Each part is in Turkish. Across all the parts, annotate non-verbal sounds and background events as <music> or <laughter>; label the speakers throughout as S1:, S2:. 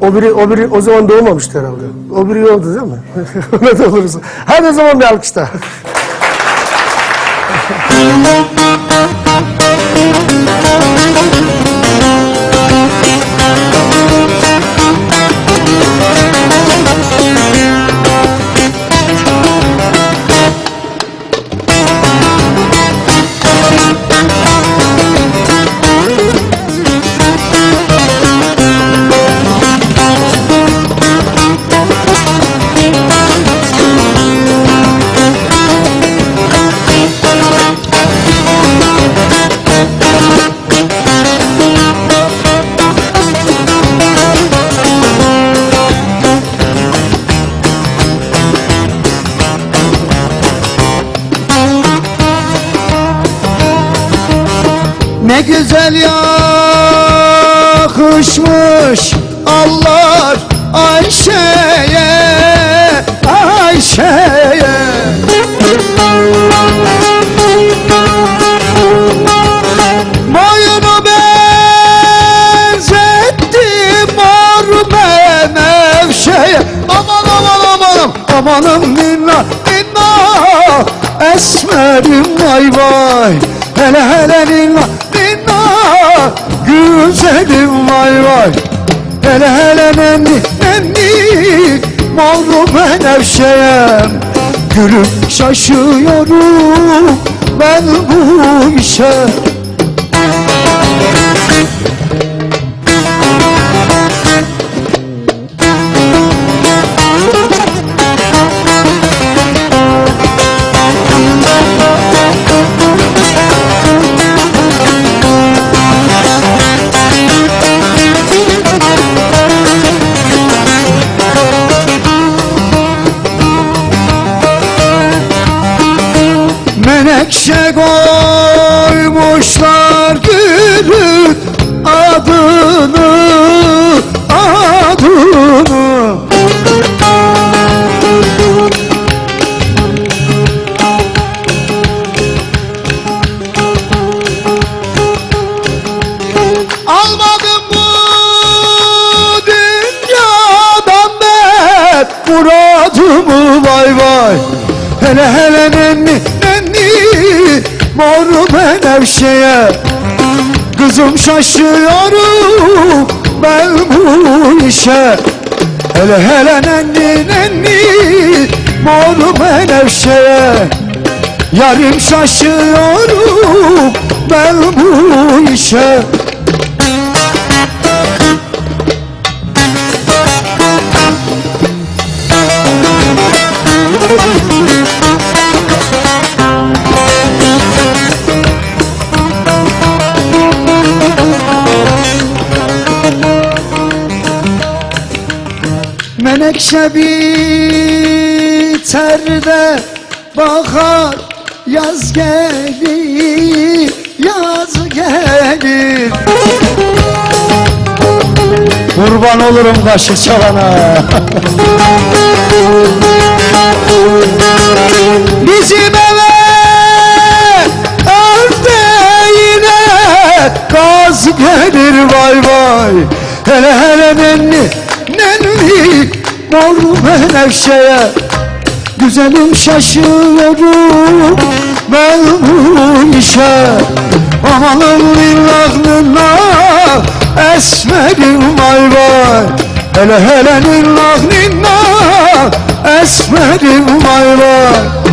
S1: O, biri, o biri o zaman doğmamıştı herhalde. O biri oldu değil mi? <laughs> ne de olursa. Hadi o zaman bir alkış daha. <laughs>
S2: Ne güzel yakışmış Allah Ayşe'ye Ayşe'ye. Boyunu benzetti mor menevşeye Aman aman amanım amanım minna minna. Esmerim vay vay. Hele hele minna Güzelim vay vay. Hele hele nenni nenni Mor menevşeyem Gülüm şaşıyorum ben bu işe Menekşe koymuşlar gülün adını adını. Almadım bu dünyadan ben muradımı vay vay. Hele hele nenni mor menevşeye Kızım şaşıyorum ben bu işe. Hele hele nenni nenni mor menevşeye Yarim şaşıyorum ben bu işe Menekşe biter de bahar yaz gelir yaz gelir. Kurban olurum kaşı çalana. Bizim eve ördeğine gaz gelir vay vay. Hele hele nenni nenni mor menevşeye Güzelim şaşıyorum bu işe Amanın lillah lillah esmerim vay vay. Hele hele lillah lillah esmerim vay vay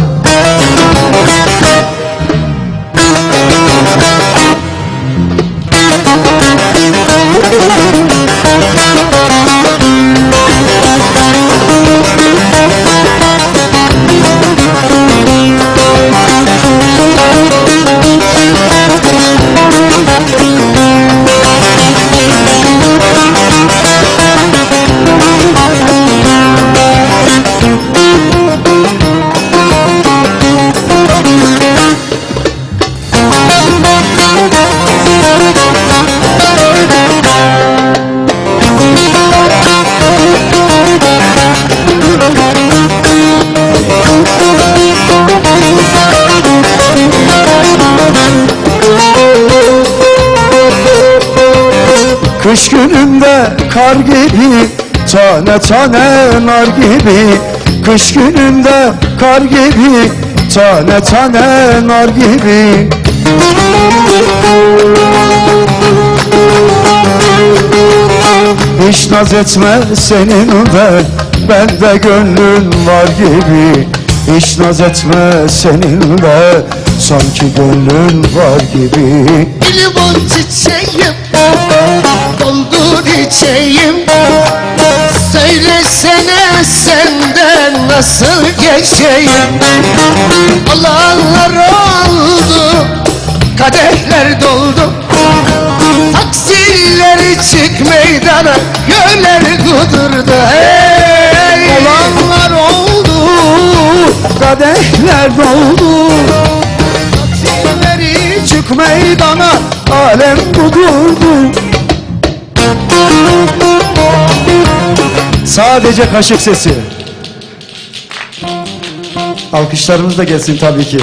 S2: kar gibi Tane tane nar gibi. Kış gününde kar gibi Tane tane nar gibi. Hiç naz etme seninle Bende gönlün var gibi. Hiç naz etme seninle Sanki gönlün var gibi.
S3: Limon çiçeğim İçeyim Söylesene senden nasıl geçeyim Olanlar oldu Kadehler doldu. Taksileri çık meydana Göller kudurdu. Hey!
S2: Olanlar oldu Kadehler doldu. Taksileri çık meydana Alem kudurdu Sadece kaşık sesi. Alkışlarımız da gelsin tabii ki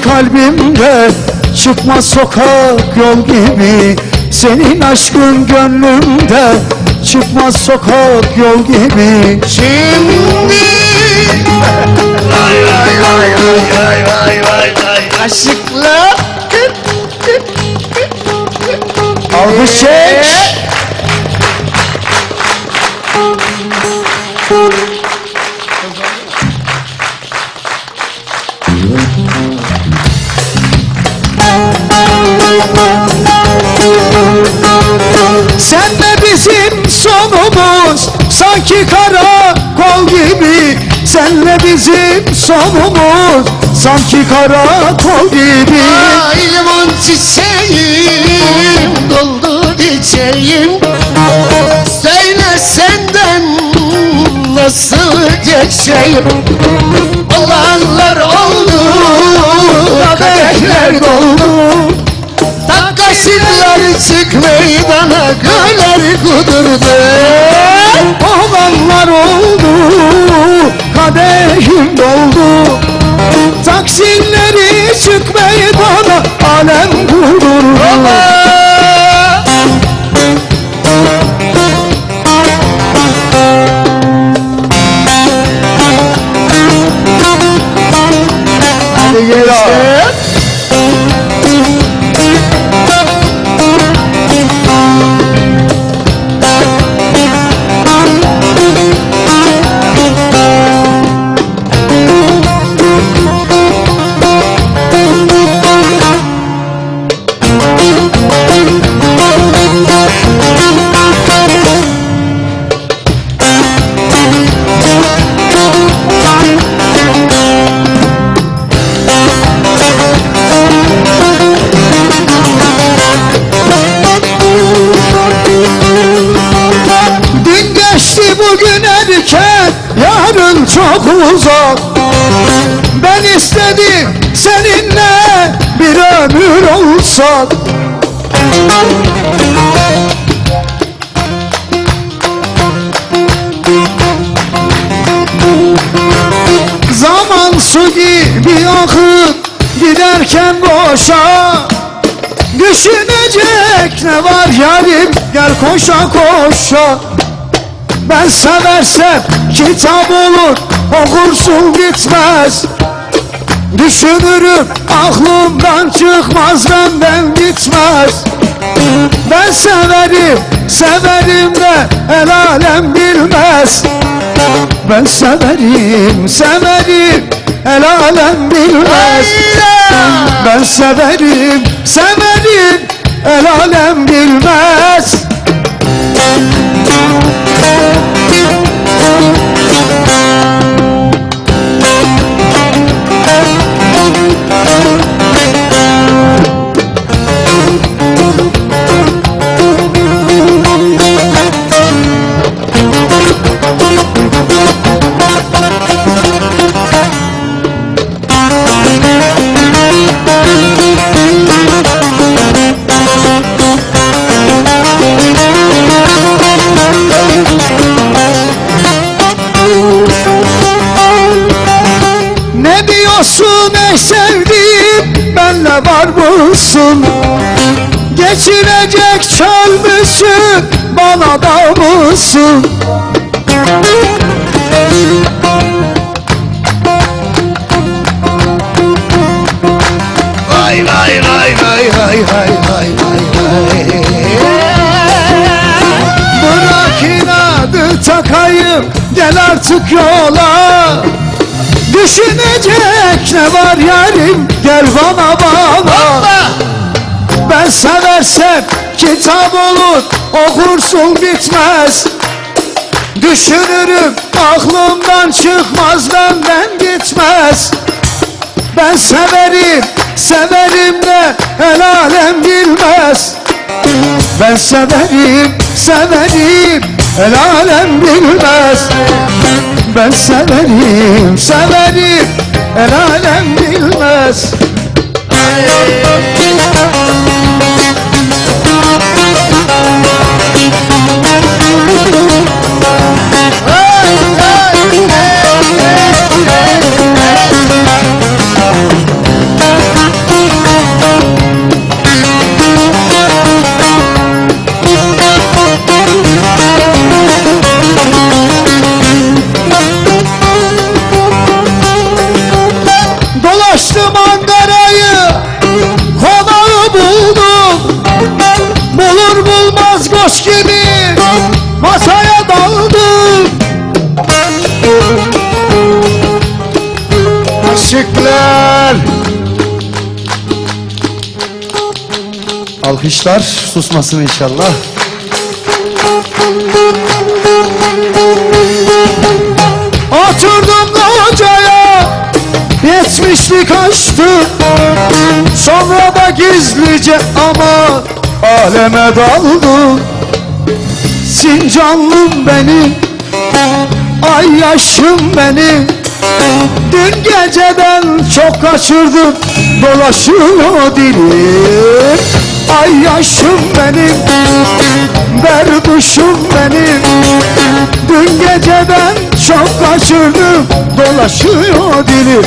S2: kalbimde Çıkmaz sokak yol gibi. Senin aşkın gönlümde Çıkmaz sokak yol gibi.
S3: Şimdi Vay vay vay vay vay vay vay vay Aşıkla
S2: Alkış çek Sen de bizim sonumuz Sanki karakol gibi. Senle bizim sonumuz Sanki karakol gibi.
S3: Ay limon çiçeğim Doldur içeyim Söyle senden Nasıl geçeyim çık meydana Göler kudurdu.
S2: Olanlar oldu Kadehim doldu. Taksimleri çık meydana Alem çok uzak. Ben istedim seninle Bir ömür olsak. Zaman su gibi akıp giderken boşa. Düşünecek ne var yarim gel koşa koşa Ben seversem kitap olur okursun bitmez Düşünürüm aklımdan çıkmaz benden gitmez. Ben severim severim de el alem bilmez. Ben severim severim el alem bilmez. Ben severim severim el alem bilmez var mısın? Geçirecek çöl müsün? Bana da mısın?
S3: Vay vay vay vay vay vay vay vay
S2: Bırak inadı takayım Gel artık yola Düşünecek ne var yarim gel bana bak ben seversem kitap olur okursun bitmez. Düşünürüm aklımdan çıkmaz benden gitmez. Ben severim severim de el alem bilmez. Ben severim, severim, el alem bilmez. Ben severim, severim, el alem bilmez. Dolaştım
S3: Aşıklar
S2: Alkışlar susmasın inşallah. Oturdum locaya Yetmişlik açtı Sonra da gizlice ama Aleme daldı. Sincanlım benim. Ay yaşım benim Dün geceden çok kaçırdım Dolaşıyor dilim. Ay yaşım benim Berduşum benim. Dün geceden çok kaçırdım Dolaşıyor dilim